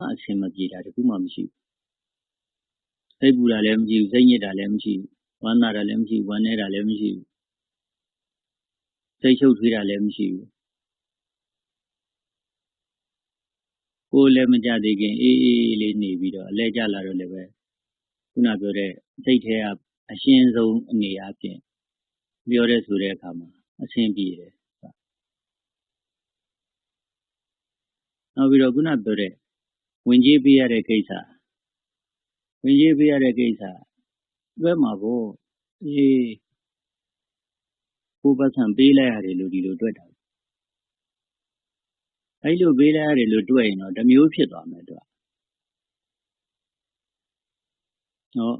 အဆင်မပြေတာ တခုမှမရှိဘူး စိတ်ပူတာလည်း မရှိဘူး စိတ်ညစ်တာလည်း မရှိဘူး ဝမ်းသာတာလည်း မရှိဘူး ဝမ်းနည်းတာလည်း မရှိဘူး စိတ်ချုပ်ထွေးတာလည်း မရှိဘူး ကိုယ်လည်းမကြသေးခင် အေးအေးလေးနေပြီးတော့ အလဲကျလာတော့လည်းပဲ ခုနပြောတဲ့ စိတ်ထဲက အရှင်းဆုံးအနေအချင်းပြောတဲ့ဆိုတဲ့အခါမှာ အဆင်ပြေတယ် နောက်ပြီးတော့ ခုနပြောတဲ့ ဝင်ကြီးပေးရတဲ့ကိစ္စဝင်ကြီးပေးရတဲ့ကိစ္စတွဲမှာပေါ့အေးကိုယ်ပတ်စံပေးလိုက်ရတယ်လို့ဒီလိုတွေ့တာအဲ့လိုပေးလိုက်ရတယ်လို့တွေ့ရင်တော့တမျိုးဖြစ်သွားမယ်သူကနော်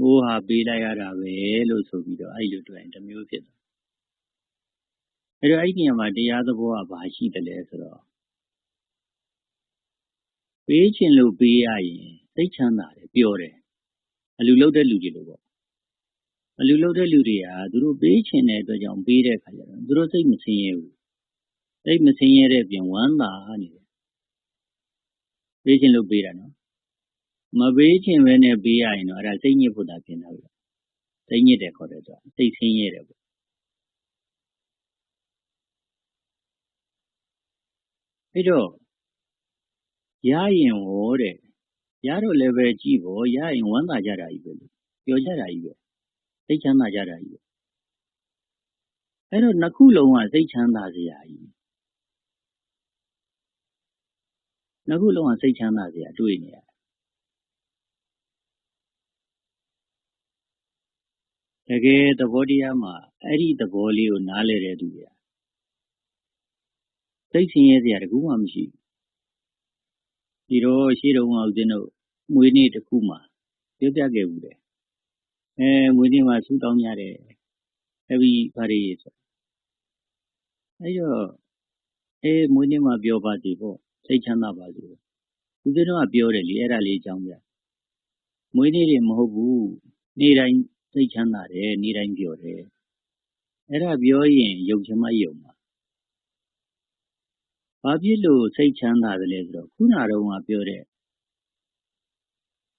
ဘိုးဟာပေးလိုက်ရတာပဲလို့ဆိုပြီးတော့အဲ့လိုတွေ့ရင်တမျိုးဖြစ်သွားအဲ့တော့အဲ့ဒီနေရာမှာတရားသဘောကဘာရှိတယ်လဲဆိုတော့ ပေးခြင်းလို့ပေးရရင်သိချမ်းသာတယ်ပြောတယ်အလူလုတ်တဲ့လူတွေလို့ပေါ့အလူလုတ်တဲ့လူတွေကသူတို့ပေးခြင်းတဲ့အတွက်ကြောင့်ပေးတဲ့ခါကျတော့သူတို့စိတ်မဆင်းရဲဘူးစိတ်မဆင်းရဲတဲ့ပြင်ဝမ်းသာနေတယ်ပေးခြင်းလို့ပေးတာနော်မပေးခြင်းပဲနဲ့ပေးရရင်တော့အဲ့ဒါစိတ်ညစ်ဖို့တာပြင်တာပဲစိတ်ညစ်တယ်ခေါ်တယ်ဆိုတာစိတ်ဆင်းရဲတယ်ပေါ့အဲ့တော့ ရရင်ဟောတဲ့ရတော့လည်းပဲကြည့်ဖို့ရရင်ဝမ်းသာကြတာကြီးပဲလို့ပြောကြတာကြီးပဲစိတ်ချမ်းသာကြတာကြီးပဲအဲ့တော့နှစ်ခုလုံးကစိတ်ချမ်းသာစရာကြီးနှစ်ခုလုံးကစိတ်ချမ်းသာစရာတွေ့နေရတကယ်သဘောတရားမှာအဲ့ဒီသဘောလေးကိုနားလည်တဲ့သူတွေစိတ်ဆင်းရဲစရာတကူမှမရှိဘူး ဒီတော့ရှေ့တုန်းကဦးဇင်းတို့မွေးနေ့တစ်ခုမှာပြောပြခဲ့ဘူးတယ်အဲမွေးနေ့မှာဆူတောင်းကြတယ်အဲ့ဒီဘာတွေဆိုအဲ့တော့အဲမွေးနေ့မှာပြောပါစီပေါ့စိတ်ချမ်းသာပါစေဦးဇင်းတို့ကပြောတယ်လေအဲ့ဒါလေးအကြောင်းပြမွေးနေ့တွေမဟုတ်ဘူးနေ့တိုင်းစိတ်ချမ်းသာတယ်နေ့တိုင်းပြောတယ်အဲ့ဒါပြောရင်ယုံချင်မှယုံပါ ဘာဖြစ်လို့စိတ်ချမ်းသာတယ်လဲဆိုတော့ခုနတော့ကပြောတဲ့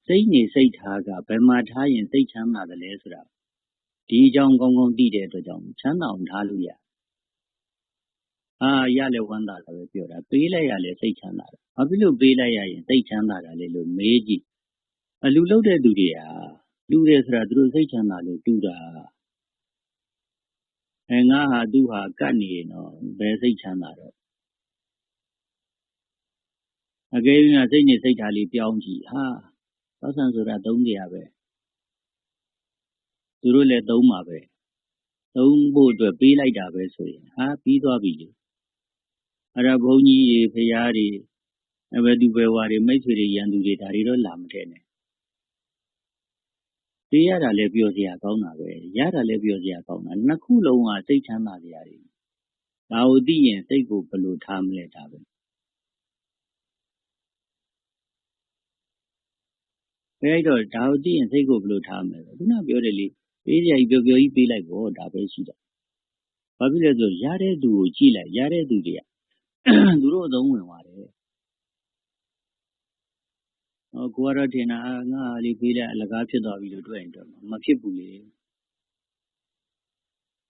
စိတ်နေစိတ်ထားကဘယ်မှာထားရင်စိတ်ချမ်းသာတယ်လဲဆိုတာဒီအကြောင်းကောင်းကောင်းသိတဲ့အတွက်ကြောင့်ချမ်းသာအောင်ထားလို့ရအာရလဲဝမ်းသာတယ်ပဲပြောတာပေးလိုက်ရလဲစိတ်ချမ်းသာတယ်ဘာဖြစ်လို့ပေးလိုက်ရရင်စိတ်ချမ်းသာတာလဲလို့မေးကြည့်အလူလုတဲ့သူတွေဟာလူတယ်ဆိုတာသူတို့စိတ်ချမ်းသာလို့တူတာအဲငါဟာသူဟာကတ်နေရင်တော့ဘယ်စိတ်ချမ်းသာတော့ အကယ်၍စိတ်နဲ့စိတ်ထားလေးပြောင်းကြည့်ဟာသောဆန်ဆိုတာသုံးကြရပဲသူတို့လည်းသုံးပါပဲသုံးဖို့အတွက်ပေးလိုက်တာပဲဆိုရင်ဟာပြီးသွားပြီလေအဲ့ဒါဘုန်းကြီးတွေဖရာတွေအဘယ်သူပဲဝါတွေမိတ်ဆွေတွေရန်သူတွေဒါတွေတော့လာမထည့်နဲ့ပေးရတာလည်းပြောစရာကောင်းတာပဲရတာလည်းပြောစရာကောင်းတာနှစ်ခုလုံးကစိတ်ချမ်းသာစရာတွေဒါကိုသိရင်စိတ်ကိုဘယ်လိုထားမလဲဒါပဲ အဲအဲ့တော့ ဒါကိုသိရင် စိတ်ကို ဘယ်လိုထားမလဲခုနပြောတယ်လေ ပေးစရာကြီးပြောပြောကြီး ပေးလိုက်ပေါ့ ဒါပဲရှိတာ ဘာဖြစ်လဲဆိုရတဲ့သူကို ကြည့်လိုက် ရတဲ့သူတွေက သူတို့အသုံးဝင်ပါတယ်ဟောကိုကတော့ ထင်တာ ငါလေး ပေးလိုက် အလကားဖြစ်သွားပြီလို့ တွေ့ရင်တော့မဖြစ်ဘူးလေ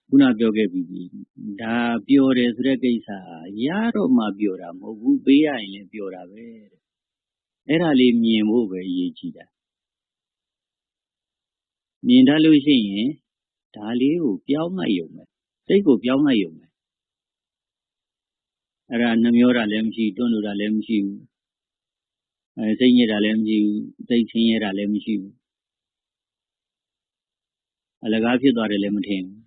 ခုနပြောခဲ့ပြီးပြီ ဒါပျော်တယ်ဆိုတဲ့ ကိစ္စရတော့မှ ပျော်တာမဟုတ်ဘူး ပေးရရင်လည်း ပျော်တာပဲအဲ့ဒါလေး မြင်ဖို့ပဲ အရေးကြီးတာ မြင်တတ်လို့ရှိရင်ဒါလေးကိုပြောင်းလိုက်ရုံပဲစိတ်ကိုပြောင်းလိုက်ရုံပဲအဲ့ဒါနှမျောတာလည်းမရှိတွန်းလို့တာလည်းမရှိဘူးအဲစိတ်ညစ်တာလည်းမရှိဘူးစိတ်ချင်းရတာလည်းမရှိဘူးအလကားဖြစ်သွားတယ်လည်းမထင်ဘူး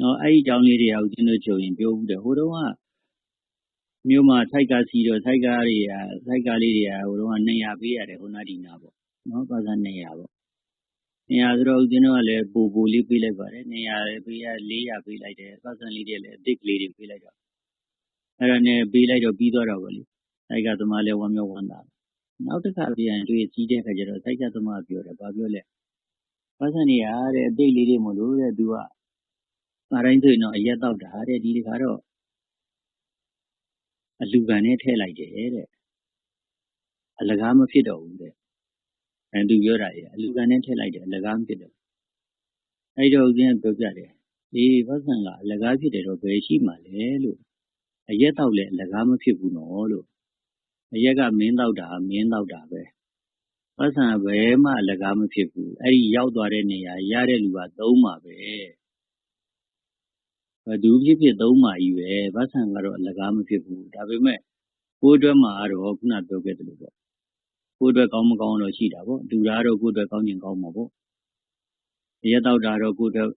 နော်အဲ့ဒီအကြောင်းလေးတွေကဦးဇင်းတို့ချုပ်ရင်ပြောဘူးတယ်ဟိုတုန်းကမြို့မှာထိုက်ကစီတော့ထိုက်ကားတွေကထိုက်ကားလေးတွေကဟိုတုန်းက200ပေးရတယ်ဟိုနာဒီနာပေါ့ နော်ပါစံ200ပေါ့200ဆိုတော့ဦးဇင်းတို့ကလည်းပူပူလေးပေးလိုက်ပါတယ်200ပေးရ400ပေးလိုက်တယ်ပါစံလေးတွေလည်းအစ်ကလေးတွေပေးလိုက်တော့အဲ့ဒါနဲ့ပေးလိုက်တော့ပြီးသွားတော့ဗောလေထိုက်ကသမားလည်းဝမ်းမြောက်ဝမ်းသာနောက်တစ်ခါပြန်တွေ့စီးတဲ့ခါကျတော့ထိုက်ကသမားပြောတယ်ဘာပြောလဲပါစံနေရတဲ့အတိတ်လေးတွေမလို့တဲ့သူကအားတိုင်းဆိုရင်တော့အရက်တော့တာတဲ့ဒီတခါတော့အလူခံနဲ့ထည့်လိုက်တယ်တဲ့အလကားမဖြစ်တော့ဘူးတဲ့ အဲသူပြောတာကြီးအလူခံနဲ့ထည့်လိုက်တယ်အလကားမဖြစ်တော့အဲ့တော့ဦးဇင်းကပြောပြတယ်အေးဘတ်ဆံကအလကားဖြစ်တယ်တော့ဘယ်ရှိမှလဲလို့အရက်တော့လည်းအလကားမဖြစ်ဘူးနော်လို့အရက်ကမင်းတော့တာမင်းတော့တာပဲပတ်စံဘယ်မှအလကားမဖြစ်ဘူးအဲ့ဒီရောက်သွားတဲ့နေရာရတဲ့လူကသုံးပါပဲဘသူဖြစ်ဖြစ်သုံးပါကြီးပဲပတ်စံကတော့အလကားမဖြစ်ဘူးဒါပေမဲ့ကိုယ်အတွက်မှာတော့ခုနပြောခဲ့သလိုပေါ့ ကိုယ်အတွက်ကောင်းမကောင်းတော့ရှိတာပေါ့လူသားတော့ကိုယ်အတွက်ကောင်းရင်ကောင်းမှာပေါ့ရက်တော့တာတော့ကိုယ်အတွက်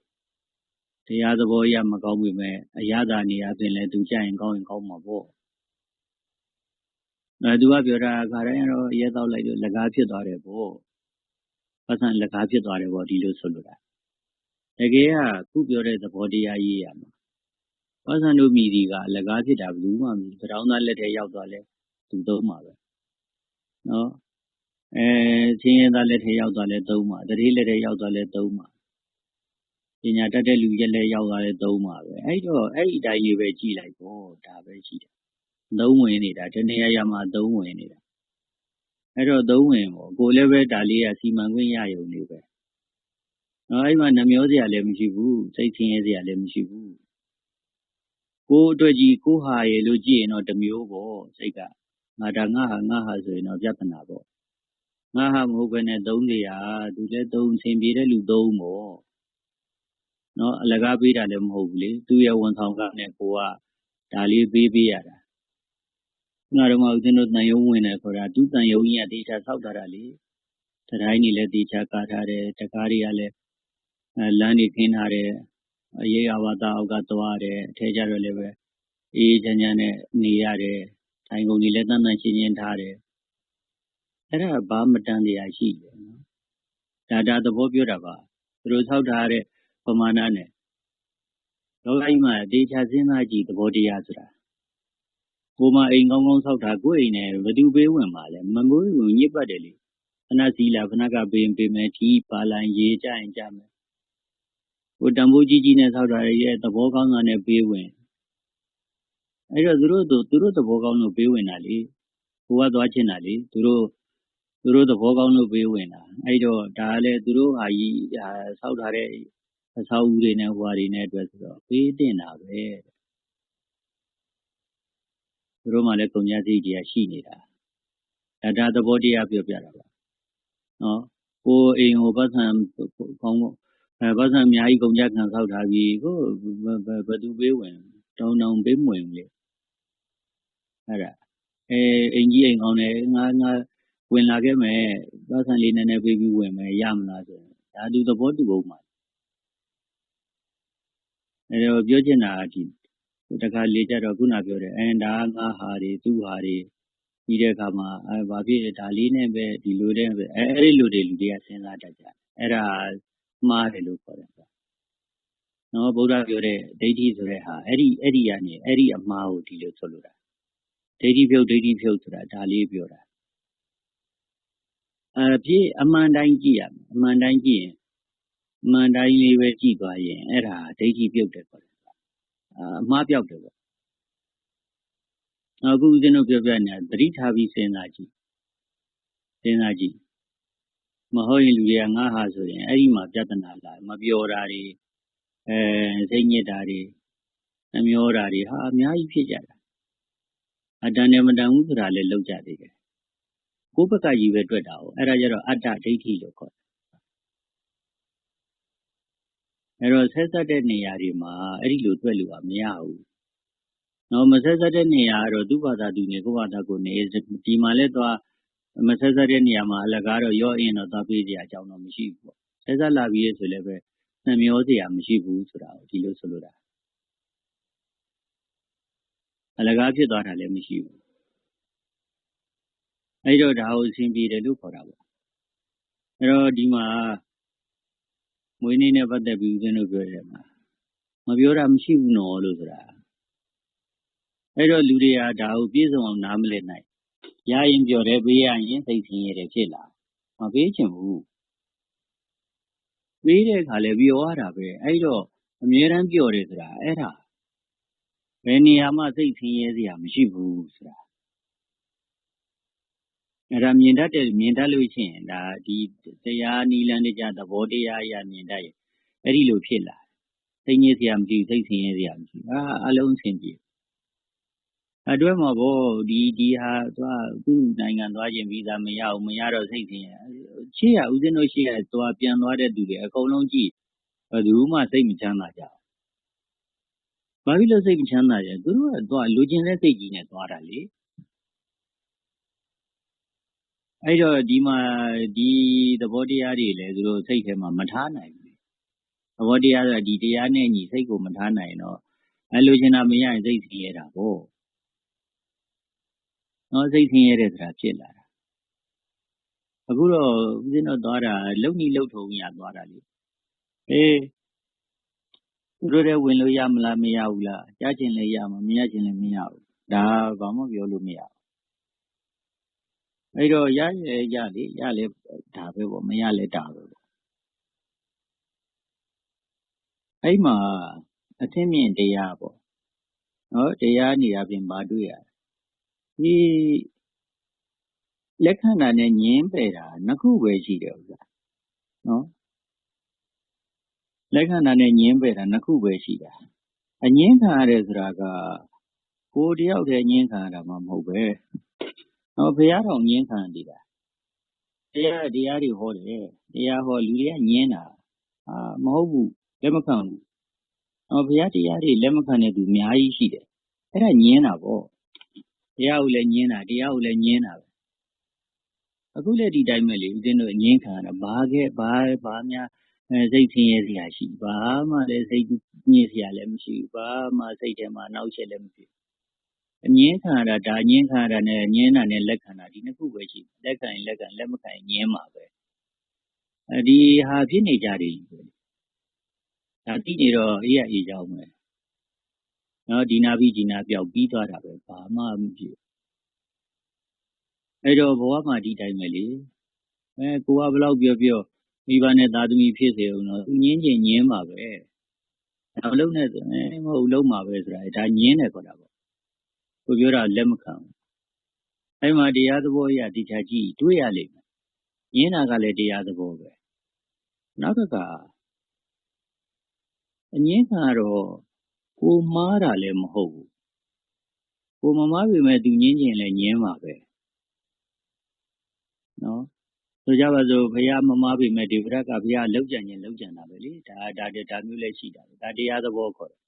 တရားသဘောရမကောင်းပြီမဲ့အရသာနေရာပြင်လဲသူကြရင်ကောင်းရင်ကောင်းမှာပေါ့အဲသူကပြောတာခါတိုင်းကတော့ရဲတော့လိုက်လို့လက်ကားဖြစ်သွားတယ်ပေါ့ပတ်စံလက်ကားဖြစ်သွားတယ်ပေါ့ဒီလိုဆိုလိုတာတကယ်ကခုပြောတဲ့သဘောတရားရေးရမှာပတ်စံတို့မိဒီကလက်ကားဖြစ်တာဘူးမှမသိပတောင်းသားလက်ထဲရောက်သွားလဲသူသုံးမှာပဲနော် အဲချင်းရသားလက်ထဲရောက်သွားလဲသုံးမှာတတိလက်ထဲရောက်သွားလဲသုံးမှာပညာတတ်တဲ့လူရက်လက်ရောက်သွားလဲသုံးမှာပဲအဲ့တော့အဲ့ဒီအတိုင်းလေးပဲကြည်လိုက်ပေါ့ဒါပဲရှိတယ်သုံးဝင်နေတာတနေရာရာမှာသုံးဝင်နေတာအဲ့တော့သုံးဝင်ပေါ့ကိုလည်းပဲဒါလေးကစီမံခွင့်ရယုံနေပဲနော်အဲ့မှာနှမျောစရာလည်းမရှိဘူးစိတ်ဆင်းရဲစရာလည်းမရှိဘူးကိုအတွက်ကြီးကိုဟာရယ်လို့ကြည့်ရင်တော့တမျိုးပေါ့စိတ်ကငါဒါငါဟာငါဟာဆိုရင်တော့ပြဿနာပေါ့ ငါဟာမဟုတ်ဘဲနဲ့သုံးနေရသူလည်းသုံးဆင်ပြေတဲ့လူသုံးပေါ့နော်အလကားပေးတာလည်းမဟုတ်ဘူးလေသူရဲ့ဝန်ဆောင်ကနဲ့ကိုကဒါလေးပေးပေးရတာခုနတော့ဦးဇင်းတို့တန်ယုံဝင်တယ်ခေါ်တာသူတန်ယုံကြီးကတေချာဆောက်ထားတာလေတတိုင်းကြီးလည်းတေချာကာထားတယ်တကားတွေကလည်းအဲလမ်းတွေခင်းထားတယ်အရေးအဝါဒအောက်ကသွားတယ်အထဲကျတော့လည်းပဲအေးချမ်းချမ်းနဲ့နေရတယ်ထိုင်ကုန်တွေလည်းတန်တန်ရှင်းရှင်းထားတယ် အဲ့ဒါဘာမတန်တရားရှိလဲနော်ဒါဒါသဘောပြောတာပါသူတို့ဆောက်ထားတဲ့ပမာဏနဲ့လောကကြီးမှာတေချာစဉ်းစားကြည့်သဘောတရားဆိုတာကိုမအိမ်ကောင်းကောင်းဆောက်တာကိုယ့်အိမ်နဲ့ဘယ်သူပေးဝင်ပါလဲမမွေးဘူးညစ်ပတ်တယ်လေခဏစီလာခဏကပေးရင်ပေးမယ်ထီးပါလိုင်းရေးကြရင်ကြမယ်ဟိုတံပိုးကြီးကြီးနဲ့ဆောက်တာရဲ့သဘောကောင်းတာနဲ့ပေးဝင်အဲ့တော့သူတို့သူတို့သဘောကောင်းလို့ပေးဝင်တာလေကိုကသွားချင်တာလေသူတို့ သူတို့သဘောကောင်းလို့ပေးဝင်တာအဲ့တော့ဒါလည်းသူတို့ဟာကြီးဆောက်ထားတဲ့အဆောက်အဦတွေနဲ့ဟွာတွေနဲ့အတွက်ဆိုတော့ပေးတင်တာပဲသူတို့မှလည်းကုန်ကြစိတ်တရားရှိနေတာဒါဒါသဘောတရားပြောပြတာပါနော်ကိုအိမ်ကိုပတ်ဆံကောင်းအဲပတ်ဆံအများကြီးကုန်ကြခံဆောက်ထားပြီးကိုဘယ်သူပေးဝင်တောင်းတောင်းပေးမဝင်လေအဲ့ဒါအဲအိမ်ကြီးအိမ်ကောင်းတယ်ငါငါ ဝင်လာခဲ့မယ်ပတ်ဆံလေးနည်းနည်းပေးပြီးဝင်မယ် ရမလားဆိုရင် ဒါသူသဘောတူဖို့မှာအဲတော့ပြောချင်တာဒီတခါလေကြတော့ ခုနပြောတယ်အန်ဒါငါဟာတွေ သူ့ဟာတွေ ပြီးတဲ့အခါမှာအဲဘာဖြစ် ဒါလေးနဲ့ပဲ ဒီလိုတဲ့ပဲ အဲအဲ့ဒီလိုတွေ လူတွေက စဉ်းစားတတ်ကြအဲ့ဒါ မှားတယ်လို့ခေါ်တယ်နော်ဗုဒ္ဓပြောတဲ့ ဒိဋ္ဌိဆိုတဲ့ဟာ အဲ့ဒီအဲ့ဒီကနေအဲ့ဒီအမှားကို ဒီလိုဆိုလိုတာ ဒိဋ္ဌိဖြုတ် ဒိဋ္ဌိဖြုတ်ဆိုတာ ဒါလေးပြောတာ အဖြစ်အမှန်တိုင်းကြည့်ရမယ်အမှန်တိုင်းကြည့်ရင်အမှန်တိုင်းလေးပဲကြည့်သွားရင်အဲ့ဒါဒိဋ္ဌိပြုတ်တယ်ခေါ်တယ်အမှားပြောက်တယ်ပေါ့အခုဦးဇင်းတို့ပြောပြနေတာသတိထားပြီးစဉ်းစားကြည့်စဉ်းစားကြည့်မဟုတ်ရင်လူတွေကငါဟာဆိုရင်အဲ့ဒီမှာပြဿနာလာမပြောတာတွေအဲစိတ်ညစ်တာတွေနှမျောတာတွေဟာအများကြီးဖြစ်ကြတာအတန်နဲ့မတန်ဘူးဆိုတာလည်းလောက်ကြသေးတယ် ကိုယ်ဘက်ကကြီးပဲ တွေ့တာ哦အဲ့ဒါကြတော့ အတ္တဒိဋ္ဌိလို့ခေါ်တယ် အဲ့တော့ ဆက်ဆက်တဲ့နေရာတွေမှာ အဲ့ဒီလိုတွေ့လို့က မရဘူးနော်မဆက်ဆက်တဲ့နေရာကတော့ သူ့ဘာသာသူနေ ကိုယ့်ဘာသာကိုနေ ဒီမှာလဲသွား မဆက်ဆက်တဲ့နေရာမှာ အလကားတော့ ရော့အင်းတော့ သွားပေးကြအကြောင်းတော့မရှိဘူးပေါ့ ဆက်ဆက်လာပြီးဆိုလည်းပဲ နှမျောစရာ မရှိဘူးဆိုတာကို ဒီလိုဆိုလိုတာ အလကားဖြစ်သွားတာလည်း မရှိဘူး အဲ့တော့ဒါကိုအဆင်ပြေတယ်လို့ခေါ်တာပေါ့အဲ့တော့ဒီမှာမွေးနေ့နဲ့ပတ်သက်ပြီးဦးဇင်းတို့ပြောတယ်မှာမပြောတာမရှိဘူးနော်လို့ဆိုတာအဲ့တော့လူတွေကဒါကိုပြည့်စုံအောင်နားမလည်နိုင်ရရင်ပြောတယ်ပေးရရင်စိတ်ဆင်းရဲတယ်ဖြစ်လာမပေးချင်ဘူးပေးတဲ့အခါလဲပြောရတာပဲအဲ့တော့အမြဲတမ်းပြောတယ်ဆိုတာအဲ့ဒါဘယ်နေရာမှစိတ်ဆင်းရဲစရာမရှိဘူးဆိုတာအဲ့ ဒါမြင်တတ်တယ် မြင်တတ်လို့ရှိရင် ဒါဒီတရားနီလန်းတရားသဘောတရားအရာမြင်တတ်ရင် အဲ့ဒီလိုဖြစ်လာစိတ်ညစ်စရာမရှိစိတ်ဆင်းရဲစရာမရှိအာအလုံးဆင်ပြေအတွဲမှာဗောဒီဒီဟာသွားသူ့နိုင်ငံသွားခြင်းဗီဇာမရဘူး မရတော့ စိတ်ဆင်းရဲရှေ့ရဦးဇင်းတို့ရှေ့ရသွားပြန်သွားတဲ့သူတွေ အကုန်လုံးကြည့် ဘယ်သူမှ စိတ်မချမ်းသာကြဘူး ဘာဖြစ်လို့ စိတ်မချမ်းသာကြသူတို့ကသွားလူကျင်တဲ့စိတ်ကြီးနဲ့ သွားတာလေ အဲ့တော့ ဒီမှာ ဒီသဘောတရားတွေလည်း သူတို့ စိတ်ထဲမှာ မထားနိုင်ဘူး သဘောတရားဆိုတာ ဒီတရားနဲ့ညီ စိတ်ကို မထားနိုင်တော့အဲ့လိုချင်တာမရရင် စိတ်ဆင်းရဲတာပေါ့နော်စိတ်ဆင်းရဲတဲ့ဆိုတာ ဖြစ်လာတာ အခုတော့ ဦးဇင်းတို့သွားတာ လုံနီလုံထုံရသွားတာလေ အေး သူတို့လည်းဝင်လို့ ရမလား မရဘူးလားကြားချင်လည်းရမှာမရချင်လည်း မရဘူး ဒါ ဘာမှ ပြောလို့မရဘူး အဲ့တော့ရရရလေရလေဒါပဲပေါ့မရလဲဒါပဲပေါ့အဲ့မှာအသင်းမြင့်တရားပေါ့နော်တရားနေရာပြင်ဘာတွေ့ရဒီလက်ခဏာနဲ့ညင်းပယ်တာနှစ်ခုပဲရှိတယ်ဥစ္စာနော်လက်ခဏာနဲ့ညင်းပယ်တာနှစ်ခုပဲရှိတာအငင်းခံရတယ်ဆိုတာကကိုယ်တယောက်တည်းငင်းခံရတာမှမဟုတ်ပဲ နော်ဘုရားတော်ငင်းခံနေတာတရားတရားတွေဟောတယ်တရားဟောလူတွေကညင်းတာအာမဟုတ်ဘူးလက်မခံဘူးနော်ဘုရားတရားတွေလက်မခံတဲ့သူအများကြီးရှိတယ်အဲ့ဒါညင်းတာပေါ့တရားကိုလည်းညင်းတာတရားကိုလည်းညင်းတာပဲအခုလည်းဒီတိုင်းပဲလေဦးဇင်းတို့ညင်းခံရတာဘာခဲ့ဘာဘာများအဲစိတ်ဆင်းရဲစရာရှိဘာမှလည်းစိတ်ညစ်စရာလည်းမရှိဘူးဘာမှစိတ်ထဲမှာနောက်ချက်လည်းမရှိဘူး အငင်းခံရတာဒါငင်းခံရတာနဲ့ငင်းတာနဲ့လက်ခံတာဒီနှစ်ခုပဲရှိလက်ခံရင်လက်ခံလက်မခံရင်ငင်းမှာပဲအဲဒီဟာဖြစ်နေကြတယ်ဒါတိနေတော့အေးရအေးကြောင်းပဲနော်ဒီနာပြီးဒီနာပြောက်ပြီးသွားတာပဲဘာမှမဖြစ်အဲ့တော့ဘဝမှာဒီတိုင်းပဲလေအဲကိုကဘလောက်ပြောပြောမိဘနဲ့သားသမီးဖြစ်စေအောင်တော့သူညင်းချင်ညင်းပါပဲအလုံးနဲ့ဆိုရင်မဟုတ်လုံးမှာပဲဆိုတာဒါညင်းတယ်ခေါ်တာပေါ့ ကိုပြောတာလက်မခံဘူးအဲ့မှာတရားသဘောအရဒီချာကြည့်တွေးရလိမ့်မယ်ညင်းတာကလည်းတရားသဘောပဲနောက်တစ်ခါအငင်းခံတော့ကိုမားတာလည်းမဟုတ်ဘူးကိုမမားပြီမဲ့သူညင်းချင်လည်းညင်းပါပဲနော်ဆိုကြပါစို့ဘုရားမမားပြီမဲ့ဒီဗရက်ကဘုရားလောက်ကြံခြင်းလောက်ကြံတာပဲလေဒါဒါဒါမျိုးလည်းရှိတာပဲဒါတရားသဘောခေါ်တယ်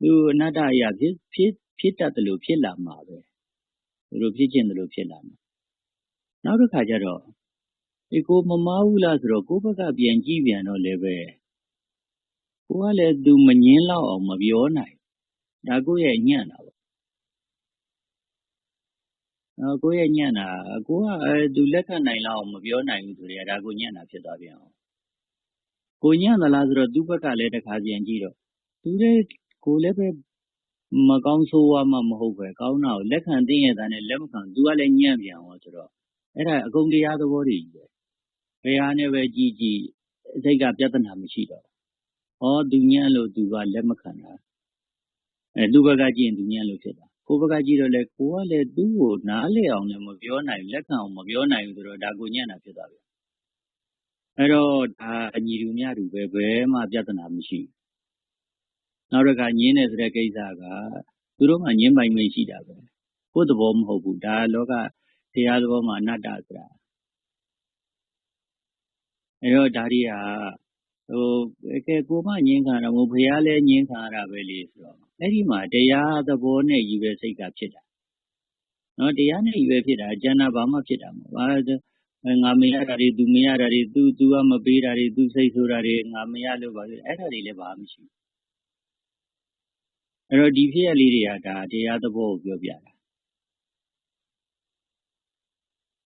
သူအနတ္တအရာဖြစ်ဖြစ် ဖြစ်တတ်တယ်လို့ဖြစ်လာမှာပဲသူတို့ဖြစ်ခြင်းတယ်လို့ဖြစ်လာမှာနောက်တစ်ခါကျတော့ဒီကိုမမားဘူးလားဆိုတော့ကိုယ့်ဘက်ကပြန်ကြည့်ပြန်တော့လည်းပဲကိုကလည်းသူမငင်းလောက်အောင်မပြောနိုင်ဒါကိုယ့်ရဲ့ညံ့တာပေါ့နော်ကိုယ့်ရဲ့ညံ့တာကိုကအဲသူလက်ခံနိုင်လောက်အောင်မပြောနိုင်ဘူးဆိုရင်ဒါကိုညံ့တာဖြစ်သွားပြန်အောင်ကိုညံ့သလားဆိုတော့သူ့ဘက်ကလည်းတစ်ခါပြန်ကြည့်တော့သူလည်းကိုလည်းပဲ မကောင်းဆိုးဝါးမှမဟုတ်ပဲကောင်းတာကိုလက်ခံသိရတာနဲ့လက်မခံသူကလည်းညံ့ပြန်အောင်ဆိုတော့အဲ့ဒါအကုန်တရားသဘောတွေကြီးပဲဘယ်ဟာနဲ့ပဲကြည်ကြည်စိတ်ကပြဿနာမရှိတော့ဟောသူညံ့လို့သူကလက်မခံတာအဲသူ့ဘက်ကကြည့်ရင်သူညံ့လို့ဖြစ်တာကိုယ်ဘက်ကကြည့်တော့လေကိုကလည်းသူ့ကိုနားလည်အောင်လည်းမပြောနိုင်လက်ခံအောင်မပြောနိုင်ဘူးဆိုတော့ဒါကိုညံ့တာဖြစ်သွားပြီအဲ့တော့ဒါအညီတူမြတူပဲဘယ်မှပြဿနာမရှိဘူး နောက်တစ်ခါညင်းတယ်ဆိုတဲ့ကိစ္စကသူတို့မှညင်းပိုင်မိတ်ရှိတာပဲကိုယ်သဘောမဟုတ်ဘူးဒါလောကတရားသဘောမှာအနတ္တဆိုတာအဲ့တော့ဒါတွေကဟိုကဲကိုမညင်းခံတာမို့ဘုရားလည်းညင်းခံရတာပဲလေဆိုတော့အဲ့ဒီမှာတရားသဘောနဲ့ယူပဲစိတ်ကဖြစ်တာနော်တရားနဲ့ယူပဲဖြစ်တာကျန်တာဘာမှဖြစ်တာမဟုတ်ဘာငါမရတာတွေသူမရတာတွေသူသူကမပေးတာတွေသူစိတ်ဆိုတာတွေငါမရလို့ပါလေအဲ့ဒါတွေလည်းဘာမှမရှိဘူး အဲ့တော့ဒီဖြစ်ရလေးတွေကဒါတရားသဘောကိုပြောပြတာ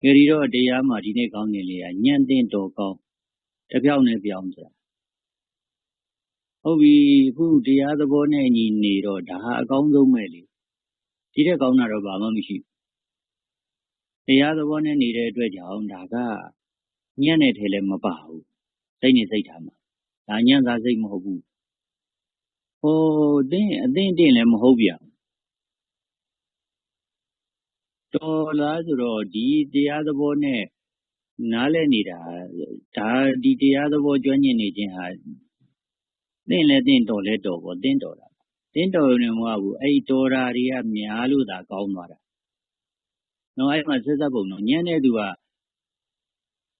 ကြရီတော့တရားမှာဒီနေ့ကောင်းနေလေကညံ့တဲ့တော်ကောင်းတပြောင်းနဲ့ပြောင်းဆိုတာဟုတ်ပြီအခုတရားသဘောနဲ့ညီနေတော့ဒါဟာအကောင်းဆုံးပဲလေဒီတဲ့ကောင်းတာတော့ဘာမှမရှိဘူးတရားသဘောနဲ့နေတဲ့အတွက်ကြောင့်ဒါကညံ့တဲ့ထဲလည်းမပါဘူးစိတ်နဲ့စိတ်ထားမှာဒါညံ့သာစိတ်မဟုတ်ဘူး ဟိုအသင့်အသင့်အတင့်လည်းမဟုတ်ဗျတော်လားဆိုတော့ဒီတရားသဘောနဲ့နားလည်နေတာဒါဒီတရားသဘောကျွမ်းကျင်နေခြင်းဟာသင့်လည်းသင့်တော်လည်းတော်ပေါ့သင့်တော်တာသင့်တော်နေမှာဘူးအဲ့တော်တာတွေကများလို့သာကောင်းသွားတာနော်အဲ့မှာဆက်စပ်ပုံတော့ညံ့တဲ့သူက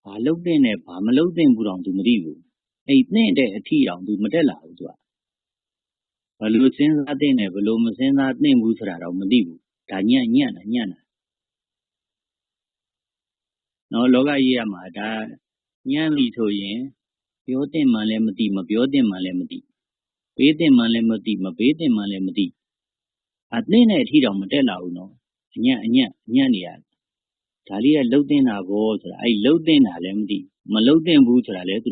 ဘာလုတ်တဲ့နဲ့ဘာမလုတ်တဲ့ဘူးတော့သူမသိဘူးအဲ့သင့်တဲ့အထီအောင်သူမတက်လာဘူးသူက ဘလို့စဉ်းစားတဲ့နဲ့ဘလို့မစဉ်းစားသင့်ဘူးဆိုတာတော့မသိဘူးဒါညံ့ညံ့တာညံ့တာနော်လောကကြီးရမှာဒါညံ့ပြီဆိုရင်ပြောတဲ့မှလည်းမသိမပြောတဲ့မှလည်းမသိဘေးတဲ့မှလည်းမသိမဘေးတဲ့မှလည်းမသိအသင့်တဲ့အထီတောင်မတက်လာဘူးနော်အညံ့အညံ့အညံ့နေရဒါလေးကလှုပ်တင်တာဘောဆိုတာအဲ့လှုပ်တင်တာလည်းမသိမလှုပ်တင်ဘူးဆိုတာလည်း